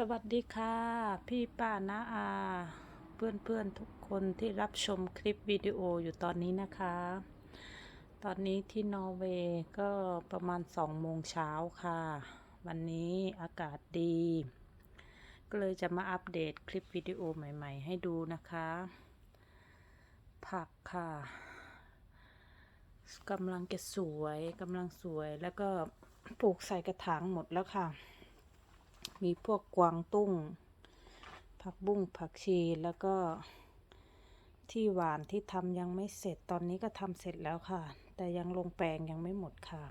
สวัสดีค่ะ พี่ป้านาอา เพื่อนเพื่อนๆทุกคนที่รับชมคลิปวิดีโออยู่ตอนนี้นะคะ ตอนนี้ที่นอร์เวย์ก็ประมาณสองโมงเช้าค่ะ วันนี้อากาศดี ก็เลยจะมาอัปเดตคลิปวิดีโอใหม่ ๆ ให้ดูนะคะ ผักค่ะกำลังจะสวยกำลังสวยแล้วก็ปลูกใส่กระถางหมดแล้วค่ะ มีพวกกวางตุ้ง ผักบุ้งผักชีแล้วก็ที่หวานที่ทำยังไม่เสร็จตอนนี้ก็ทำเสร็จแล้วค่ะ แต่ยังลงแปลงยังไม่หมดค่ะ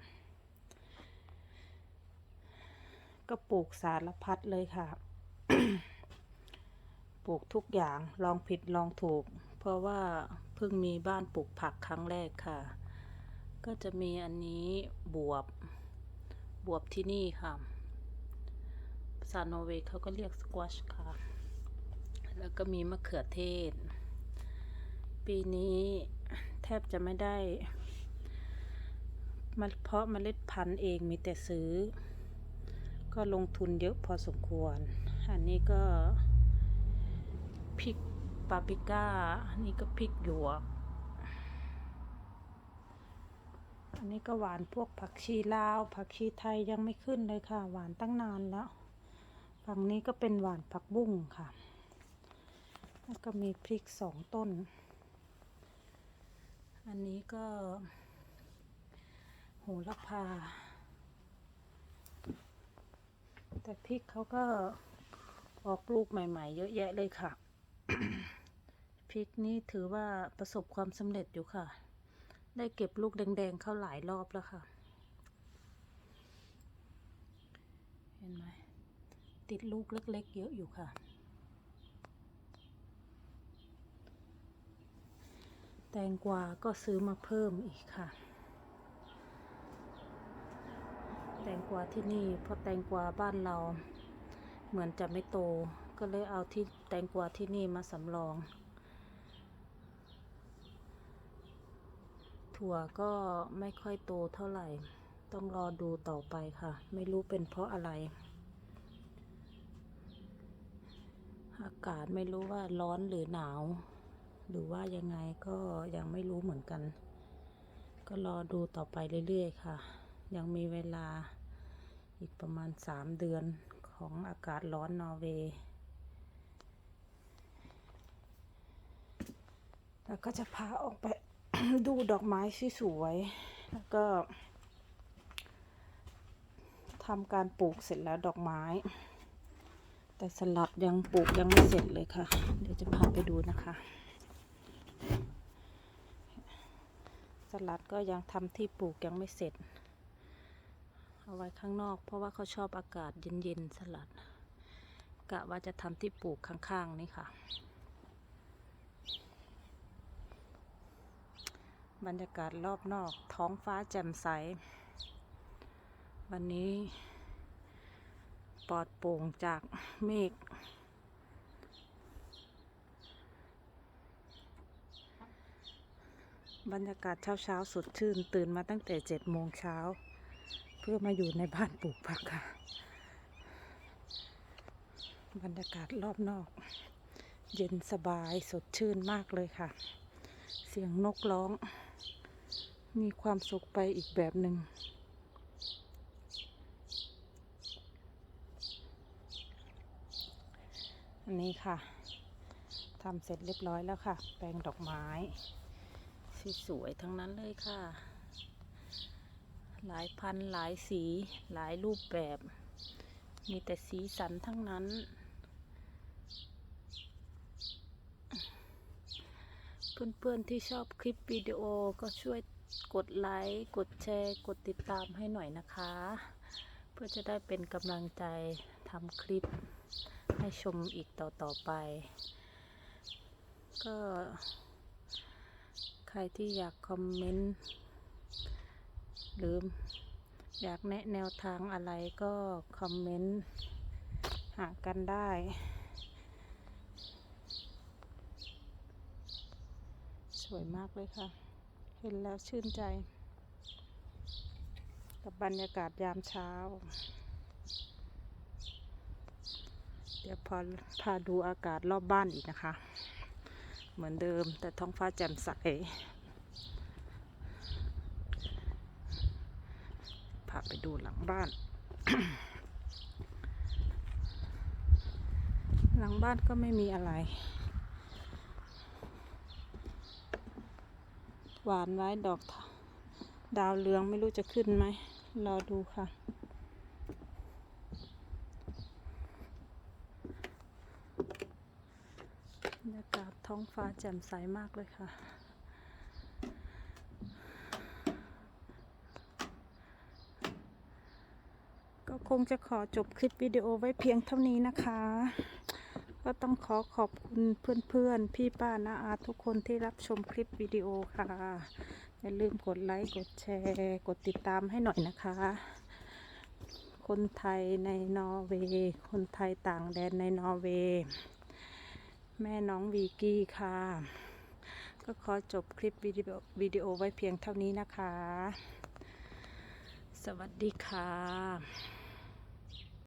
ก็ปลูกสารพัดเลยค่ะ ปลูกทุกอย่างลองผิดลองถูก เพราะว่าเพิ่งมีบ้านปลูกผักครั้งแรกค่ะ ก็จะมีอันนี้บวบบวบที่นี่ค่ะ ภาษาโนอร์เวย์เขาก็เรียกสควอชค่ะ แล้วก็มีมะเขือเทศ ปีนี้แทบจะไม่ได้มาเพาะเมล็ดพันธุ์เองมีแต่ซื้อ ก็ลงทุนเยอะพอสมควร อันนี้ก็พริกปาปริก้า อันนี้ก็พริกหยวก อันนี้ก็หวานพวกผักชีลาว ผักชีไทยยังไม่ขึ้นเลยค่ะ หวานตั้งนานแล้ว ฝั่งนี้ก็เป็นหวานผักบุ้งค่ะ แล้วก็มีพริกสองต้น อันนี้ก็โหระพา แต่พริกเขาก็ออกลูกใหม่ ๆ เยอะแยะเลยค่ะ พริกนี้ถือว่าประสบความสำเร็จอยู่ค่ะ ได้เก็บลูกแดง ๆ เข้าหลายรอบแล้วค่ะ เห็นไหม ติดลูกเล็ก ๆ เยอะอยู่ค่ะ แตงกวาก็ซื้อมาเพิ่มอีกค่ะ แตงกวาที่นี่เพราะแตงกวาบ้านเราเหมือนจะไม่โต ก็เลยเอาที่แตงกวาที่นี่มาสำรอง ถั่วก็ไม่ค่อยโตเท่าไหร่ ต้องรอดูต่อไปค่ะ ไม่รู้เป็นเพราะอะไร อากาศไม่รู้ว่าร้อนหรือหนาว หรือว่ายังไงก็ยังไม่รู้เหมือนกัน ก็รอดูต่อไปเรื่อยๆค่ะ ยังมีเวลาอีกประมาณสามเดือนของอากาศร้อนนอร์เวย์แล้วก็จะพาออกไปดูดอกไม้สวยๆแล้วก็ทำการปลูกเสร็จแล้วดอกไม้ แต่สลัดยังปลูกยังไม่เสร็จเลยค่ะ เดี๋ยวจะพาไปดูนะคะ สลัดก็ยังทำที่ปลูกยังไม่เสร็จ เอาไว้ข้างนอก เพราะว่าเขาชอบอากาศเย็นๆสลัด กะว่าจะทำที่ปลูกข้างๆนี่ค่ะ บรรยากาศรอบนอกท้องฟ้าแจ่มใส วันนี้ ปลอดโปร่งจากเมฆบรรยากาศเช้าเช้าสดชื่น ตื่นมาตั้งแต่เจ็ดโมงเช้า เพื่อมาอยู่ในบ้านปลูกผักค่ะ บรรยากาศรอบนอก เย็นสบายสดชื่นมากเลยค่ะ เสียงนกร้อง มีความสุขไปอีกแบบหนึ่ง อันนี้ค่ะทำเสร็จเรียบร้อยแล้วค่ะ แปลงดอกไม้สวยๆทั้งนั้นเลยค่ะ หลายพันหลายสีหลายรูปแบบ มีแต่สีสันทั้งนั้น เพื่อนๆที่ชอบคลิปวิดีโอก็ช่วยกดไลค์กดแชร์กดติดตามให้หน่อยนะคะ เพื่อจะได้เป็นกำลังใจทำคลิป ให้ชมอีกต่อๆไป ก็ ใครที่อยากคอมเมนต์หรืออยากแนะแนวทางอะไรก็คอมเมนต์หากันได้ สวยมากเลยค่ะ เห็นแล้วชื่นใจ กับบรรยากาศยามเช้า ดี๋ยวพอพาดูอากาศรอบบ้านอีกนะคะ เหมือนเดิมแต่ท้องฟ้าแจ่มใส พาไปดูหลังบ้าน หลังบ้านก็ไม่มีอะไร หวานไว้ดอกดาวเรืองไม่รู้จะขึ้นไหมรอดูค่ะ บร รยากาศท้องฟ้าแจ่มใสมากเลยค่ะ ก็คงจะขอจบคลิปวิดีโอไว้เพียงเท่านี้นะคะ ก็ต้องขอขอบคุณเพื่อนๆ พี่ป้านาอาทุกคนที่รับชมคลิปวิดีโอค่ะ อย่าลืมกดไลค์ กดแชร์ กดติดตามให้หน่อยนะคะ คนไทยในนอร์เวย์ คนไทยต่างแดนในนอร์เวย์ แม่น้องวีกี้ค่ะ ก็ขอจบคลิปวิดีโอวิดีโอไว้เพียงเท่านี้นะคะ สวัสดีค่ะ